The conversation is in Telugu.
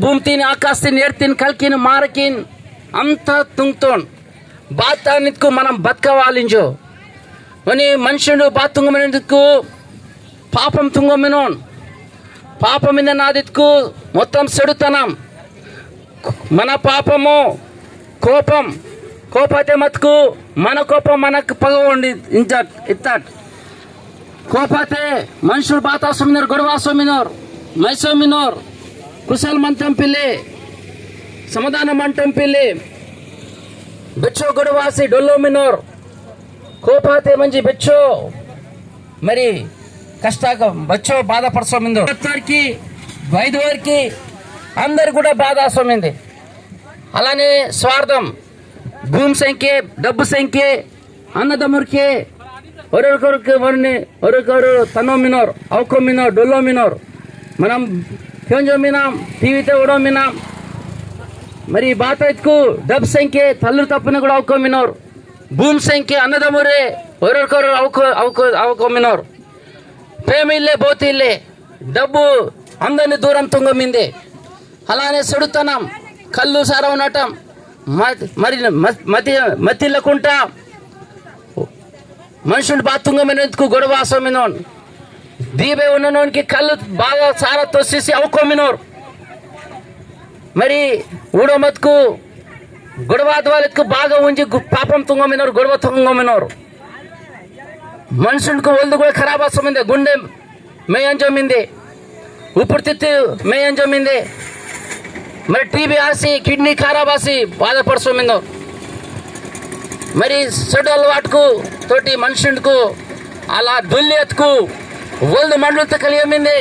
భూమితిని ఆకాశం నేర్తిని కలికిని మారకిన్ అంతా తుంగుతోన్ బాతానికు మనం బతకవాలించు. అని మనుషుడు బా తుంగమైనందుకు పాపం తుంగమినోన్. పాపం మీద నాదికు మొత్తం సెడుతనం మన పాపము కోపం. కోపతే మతుకు మన కోపం మనకు పగ ఉండి ఇంజట్ ఇత్తట్. కోపతే మనుషులు బాతాసమినోరు గొడవాసమినోరు మైసోమినోరు. కుశల్ మంతం పిల్లి సమాధాన మంటం పిల్లి. బెచ్చో గొడవాసి డొల్లో మినోర్. కోపాతే మంచి బెచ్చో. మరి కష్టాక బచ్చో బాధపరసోమిందో వారికి ఐదు వారికి అందరు కూడా బాధ అలానే స్వార్థం భూమి సంఖ్య డబ్బు సంఖ్య అన్నదమ్మురికి ఒరొకరికి వారిని ఒరొకరు తనో మినోర్ అవకో మినోర్ డొల్లో మినోర్. మనం ఫ్యూంజో మినాం టీవీతో కూడా మినాం మరి బాత ఎత్తుకు డబ్బు సంఖ్య తల్లు తప్పున కూడా అవకో మినోర్ భూమి సంఖ్య అన్నదమ్మురే ఒరొకరు అవకో అవకో అవకో మినోర్ ప్రేమ బోతిల్లే డబ్బు అందరిని దూరం తుంగమింది అలానే సుడుతనం కళ్ళు సార ఉండటం మ- మరి మ- మతి మతిల్లకుంటా మనుషులు బాతుంగమినందుకు గొడవ సోమినోన్ దీపే ఉన్ననోనికి కళ్ళు బాగా సారా తోసేసి అవుకోమినోరు మరి ఊడో మతుకు గొడవ వాళ్ళకు బాగా ఉంచి గు- పాపం తుంగమినోరు గొడవ తుంగమినోరు మనుషులకు ఒళ్ళు కూడా ఖరాబ్ వస్తుంది గుండె మేయం జమ్మింది ఊపిరితిత్తు మేయం జమ్మింది మరి టీబీ ఆసి కిడ్నీ ఖరాబ్ ఆసి బాధపడుతుందో మరి చెడు అలవాటుకు తోటి మనుషులకు అలా దుల్లి ఎత్తుకు ఒళ్ళు మండలతో కలియమింది